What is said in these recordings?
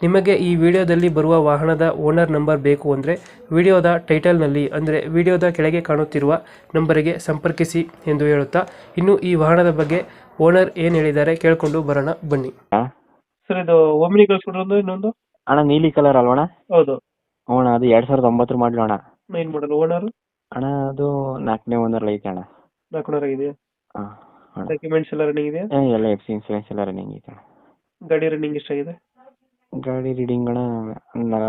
ನಿಮಗೆ ಈ ವಿಡಿಯೋದಲ್ಲಿ ಬರುವ ವಾಹನದ ಓನರ್ ನಂಬರ್ ಬೇಕು ಅಂದರೆ ವಿಡಿಯೋದ ಟೈಟಲ್ನಲ್ಲಿ ಅಂದರೆ ವಿಡಿಯೋದ ಕೆಳಗೆ ಕಾಣುತ್ತಿರುವ ನಂಬರಿಗೆ ಸಂಪರ್ಕಿಸಿ ಎಂದು ಹೇಳುತ್ತಾ ಇನ್ನು ಈ ವಾಹನದ ಬಗ್ಗೆ ಓನರ್ ಏನು ಹೇಳಿದ್ದಾರೆ ಕೇಳಿಕೊಂಡು ಬರೋಣ ಬನ್ನಿ? ಸರ್ ಇದು ಓಮಿನಿ ಕಳ್ಸ್ಕೊಡ್ರೊಂದು ಇನ್ನೊಂದು? ಅಣ್ಣ ನೀಲಿ ಕಲರ್ ಅಲ್ವಣ ಹೌದು. ಅಣ್ಣ ಅದು ಎರಡ್ ಸಾವಿರದ ಒಂಬತ್ತರ ಮಾಡಲು ಅಣ್ಣ. ಏನ್ ಮಾಡಲು ಓನರ್ ಅಣ್ಣ ಅದು ನಾಲ್ಕನೇ ಓನರ್ ಐತೆ ಅಣ್ಣ. ನಾಲ್ಕು ಓನರ್ ಇದೆಯಾ ಹಾಂ ಡಾಕ್ಯುಮೆಂಟ್ಸ್ ಎಲ್ಲ ರನ್ನಿಂಗ್ ಇದೆಯಾ? ಎಲ್ಲ ಎಫ್ ಸಿ ಇನ್ಸೂರೆನ್ಸ್ ಎಲ್ಲ ರನ್ನಿಂಗ್ ಐತೆ ಅಣ್ಣ. ಗಾಡಿ ರನ್ನಿಂಗ್ ಎಷ್ಟಾಗಿದೆ? ಗಾಡಿ ರೀಡಿಂಗ್ ಅಣ್ಣ ನಾ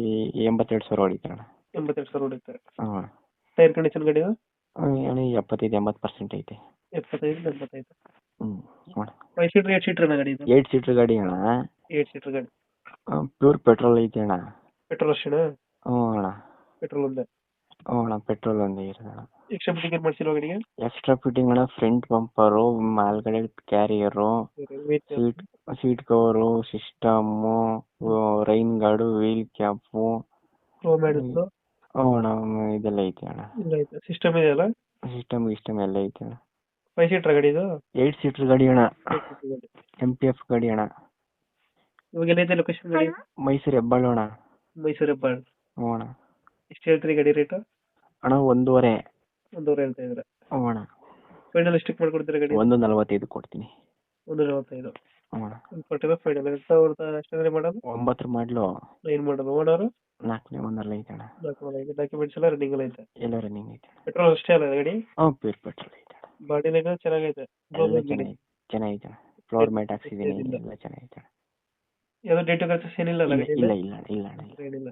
ಈ ಎಂಬತ್ತೆರಡು ಸಾವಿರ ಹೊಡಿತೆ ಅಣ್ಣ ಎಂಬತ್ತೆರಡು ಸಾವಿರ ಹೊಡಿತಾರೆ. ಹಾಂ. ಅಣ್ಣ ಟೈರ್ ಕಂಡೀಷನ್ ಗಾಡಿ ಹ್ಮ್, ಅಣ್ಣ ಎಪ್ಪತ್ತೈದು ಎಂಬತ್ತು ಪರ್ಸೆಂಟ್ ಐತೆ. ಎಪ್ಪತ್ತೈದು ಎಂಬತ್ತೈದು. ಹ್ಞೂ ಅಣ್ಣ ಫೈವ್ ಸೀಟರ್ ಏಟ್ ಸೀಟರ್ ಗಾಡಿ ಇದು? ಏಯ್ಟ್ ಸೀಟ್ರ್ ಗಾಡಿ ಅಣ್ಣ. ಏಟ್ ಸೀಟರ್ ಗಾಡಿ. ಪ್ಯೂರ್ ಪೆಟ್ರೋಲ್ ಐತೆ ಅಣ್ಣ. ಪೆಟ್ರೋಲ್ ಅಷ್ಟೇನಾ? ಹ್ಞೂ ಅಣ್ಣ. ಪೆಟ್ರೋಲ್ ಒಂದೇ. ಹ್ಞೂ ಅಣ್ಣ ಪೆಟ್ರೋಲ್ ಒಂದೇ ಇರೋದು ಅಣ್ಣ ಎಕ್ಸ್ಟ್ರಾ ಬಿಟ್ಟಿಂಗ್ ಮಾಡ್ಸಿಲ್ವ ಗಾಡಿಗೆ ಎಕ್ಸ್ಟ್ರಾ ಫಿಟ್ಟಿಂಗ್ ಅಣ್ಣ ಫ್ರಂಟ್ ಬಂಪರು ಮೇಲ್ಗಡೆ carrier seat seat cover system rain guard wheel cap ಹ್ಞೂ ಅಣ್ಣ ಇದೆಲ್ಲ ಐತೆ ಅಣ್ಣ. ಇಲ್ಲ ಸಿಸ್ಟಮ್ ಇದೆಯಲ್ಲ ಸಿಸ್ಟಮ್ ಸಿಸ್ಟಮ್ ಎಲ್ಲ ಐತೆ ಅಣ್ಣ. ಫೈವ್ ಸೀಟರ್ ಗಾಡಿ ಇದು? ಏಯ್ಟ್ ಸೀಟರ್ ಗಾಡಿ ಅಣ್ಣ. ಎಂ ಪಿ ಎಫ್ ಗಾಡಿ ಅಣ್ಣ. ಇವಾಗ ಎಲ್ಲೈತೆ ಲೊಕೇಶನ್ ಗಾಡಿ? ಮೈಸೂರು ಹೆಬ್ಬಾಳು ಅಣ್ಣ. ಮೈಸೂರು ಹೆಬ್ಬಾಳ್. ಹ್ಞೂ ಅಣ್ಣ. ಎಷ್ಟು ಹೇಳ್ತೀರಿ ಗಾಡಿ ರೇಟ್ ಅಣ್ಣ ಒಂದೂವರೆ. ಒಂದೂವರೆ ಅಂತ ಇದ್ರೆ ಹ್ಞೂ ಅಣ್ಣ. ಫೈನಲ್ ಎಷ್ಟಕ್ಕೆ ಮಾಡ್ಕೊಡ್ತೀರಾ ಗಾಡಿ? ಒಂದು ನಲವತ್ತೈದು ಕೊಡ್ತೀನಿ. ಒಂದು ನಲವತ್ತೈದು. ಹ್ಞೂ ಅಣ್ಣ. ಒಂದು ಕೊಟ್ಟಿರೋ ಫೈನಲ್ ಎರಡು ಸಾವಿರದ ಎಷ್ಟಂದ್ರೆ ಮಾಡೋದು ಒಂಬತ್ತರ ಮಾಡಲು. ಏನ್ ಮಾಡೋದು ಓನರು? ನಾಲ್ಕನೇ ಒಂದರಲ್ಲಿ ಐತೆ ಅಣ್ಣ. ನಾಲ್ಕು ಡಾಕ್ಯುಮೆಂಟ್ಸ್ ಎಲ್ಲ ರನ್ನಿಂಗ್ ಐತೆ? ಎಲ್ಲ ರನ್ನಿಂಗ್ ಐತೆ ಪೆಟ್ರೋಲ್ ಅಷ್ಟೇ ಅಲ್ಲ ಗಾಡಿ? ಹಾಂ ಪ್ಯೂರ್ ಪೆಟ್ರೋಲ್ ಐತೆ ಅಣ್ಣ. ಬಾಡಿ ಲೈನ್ ಚೆನ್ನಾಗೈತೆ? ಎಲ್ಲ ಚೆನ್ನಾಗಿ ಚೆನ್ನಾಗೈತೆ. ಅಣ್ಣ. ಫ್ಲೋರ್ ಮ್ಯಾಟ್ ಹಾಕ್ಸಿದ್ದೀನಿ. ಎಲ್ಲ ಚೆನ್ನಾಗೈತೆ ಅಣ್ಣ. ಯಾವ್ದು ಡೇಟ್ ಖರ್ಚು ಏನಿಲ್ಲ ಅಲ್ಲ ಇಲ್ಲ ಇಲ್ಲ ಇಲ್ಲ ಇಲ್ಲ ಅಣ್ಣ ಇಲ್ಲ. ಏನಿಲ್ಲ.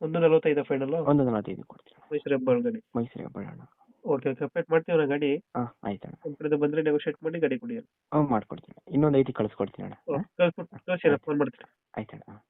ಒಂದು ನಲವತ್ತೈದು ಫೈನಲ್ ಒಂದು ನಲವತ್ತೈದು ಕೊಡ್ತೀನಿ. ಮೈಸೂರು ಹೆಬ್ಬಾಳು ಗಾಡಿ ಮೈಸೂರು ಹೆಬ್ಬಾಳು ಅಣ್ಣ ಓಕೆ ಓಕೆ ಅಪ್ಡೇಟ್ ಮಾಡ್ತೀವಿ ಗಾಡಿ? ಹಾಂ ಆಯ್ತು ಅಣ್ಣ. ನಮ್ಮ ಕಡೆಯಿಂದ ಬಂದರೆ ನೆಗೋಷಿಯೇಟ್ ಮಾಡಿ ಗಾಡಿ ಕೊಡಿ ಹ್ಞೂ ಮಾಡ್ಕೊಡ್ತೀನಿ. ಇನ್ನೊಂದು ಐತಿ ಕಳಿಸ್ಕೊಡ್ತೀನಿ ಅಣ್ಣ. ಕಳ್ಸಿ ಕಳಿಸಿ ಫೋನ್ ಮಾಡ್ತೀನಿ. ಆಯ್ತು ಅಣ್ಣ ಹಾಂ.